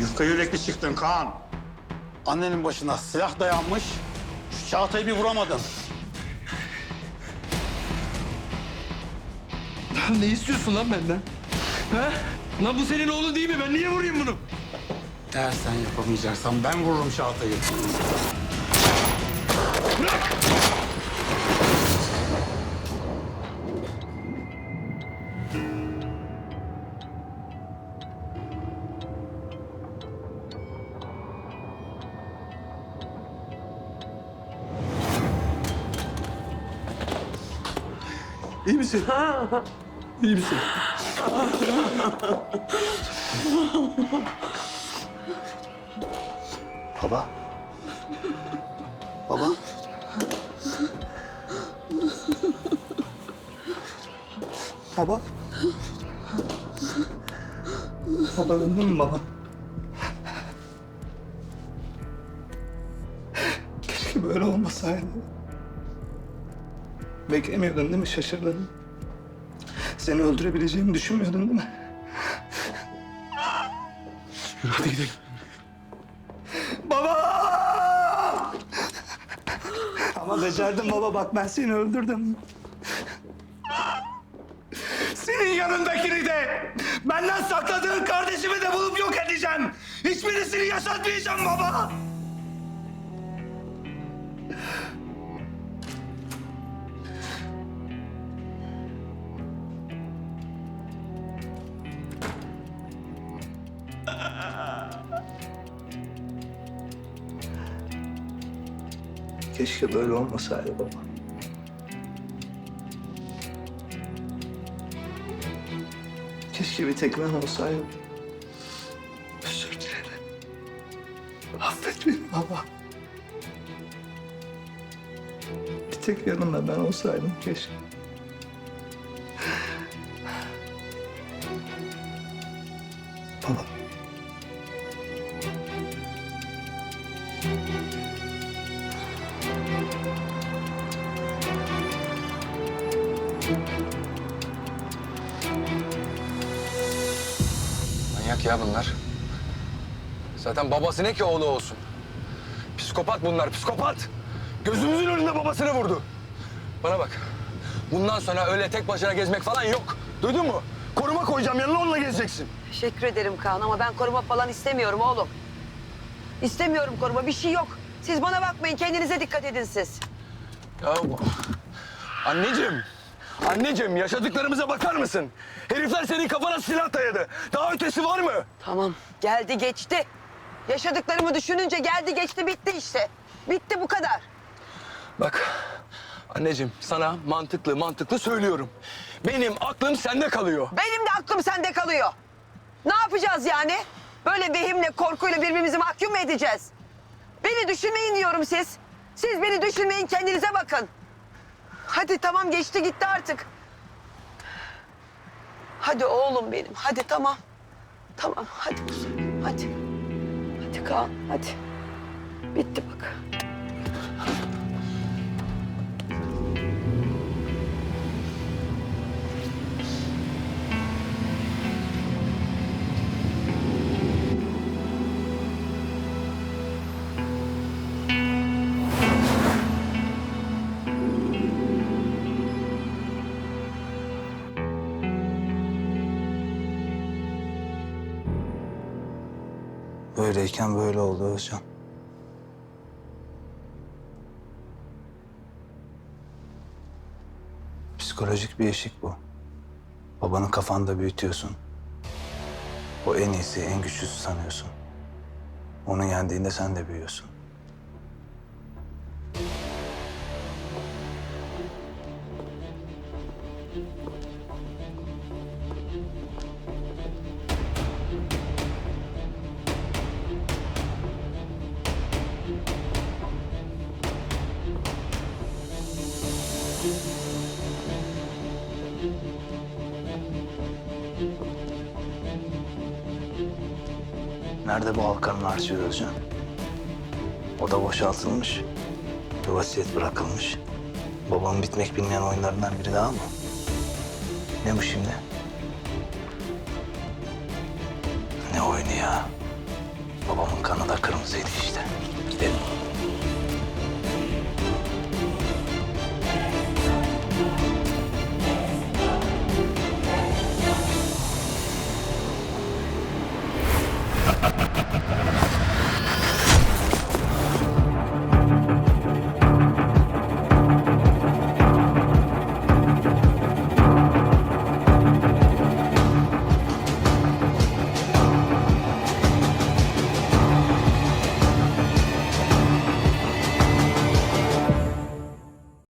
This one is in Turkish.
Yufka yürekli çıktın Kaan. Annenin başına silah dayanmış. Şu Çağatay'ı bir vuramadın. Ne istiyorsun lan benden? Ha? Lan bu senin oğlun değil mi? Ben niye vurayım bunu? Eğer sen yapamayacaksan ben vururum Çağatay'ı. İyi misin? İyi misin? Baba. Baba. Baba. Baba öldün mü baba? Keşke böyle olmasaydı. Beklemiyordun değil mi? Şaşırdın. Seni öldürebileceğimi düşünmüyordun değil mi? Hadi gidelim. Baba! Ama becerdim baba bak ben seni öldürdüm. Senin yanındakini de benden sakladığın kardeşimi de bulup yok edeceğim. Hiçbirisini yaşatmayacağım baba. Keşke böyle olmasaydı baba. Keşke bir tek ben olsaydım. Özür dilerim. Affet beni baba. Bir tek yanımda ben olsaydım keşke. Baba. Manyak ya bunlar. Zaten babası ne ki oğlu olsun. Psikopat bunlar, psikopat. Gözümüzün önünde babasını vurdu. Bana bak. Bundan sonra öyle tek başına gezmek falan yok. Duydun mu? Koruma koyacağım yanına onunla gezeceksin. Teşekkür ederim Kaan ama ben koruma falan istemiyorum oğlum. İstemiyorum koruma bir şey yok. Siz bana bakmayın kendinize dikkat edin siz. Ya bu- anneciğim. Anneciğim yaşadıklarımıza bakar mısın? Herifler senin kafana silah dayadı. Daha ötesi var mı? Tamam geldi geçti. Yaşadıklarımı düşününce geldi geçti bitti işte. Bitti bu kadar. Bak anneciğim sana mantıklı mantıklı söylüyorum. Benim aklım sende kalıyor. Benim de aklım sende kalıyor. Ne yapacağız yani? Böyle vehimle korkuyla birbirimizi mahkum mu edeceğiz? Beni düşünmeyin diyorum siz. Siz beni düşünmeyin kendinize bakın. Hadi tamam geçti gitti artık. Hadi oğlum benim hadi tamam. Tamam hadi kuzum hadi. Hadi Kaan hadi. Bitti bak. Böyleyken böyle oldu Özcan. Psikolojik bir eşik bu. Babanın kafanda büyütüyorsun. O en iyisi, en güçlüsü sanıyorsun. Onu yendiğinde sen de büyüyorsun. Nerede bu Alkan'ın harcı Özcan? O da boşaltılmış. Bir vasiyet bırakılmış. Babamın bitmek bilmeyen oyunlarından biri daha mı? Ne bu şimdi? Ne oyunu ya? Babamın kanı da kırmızıydı işte.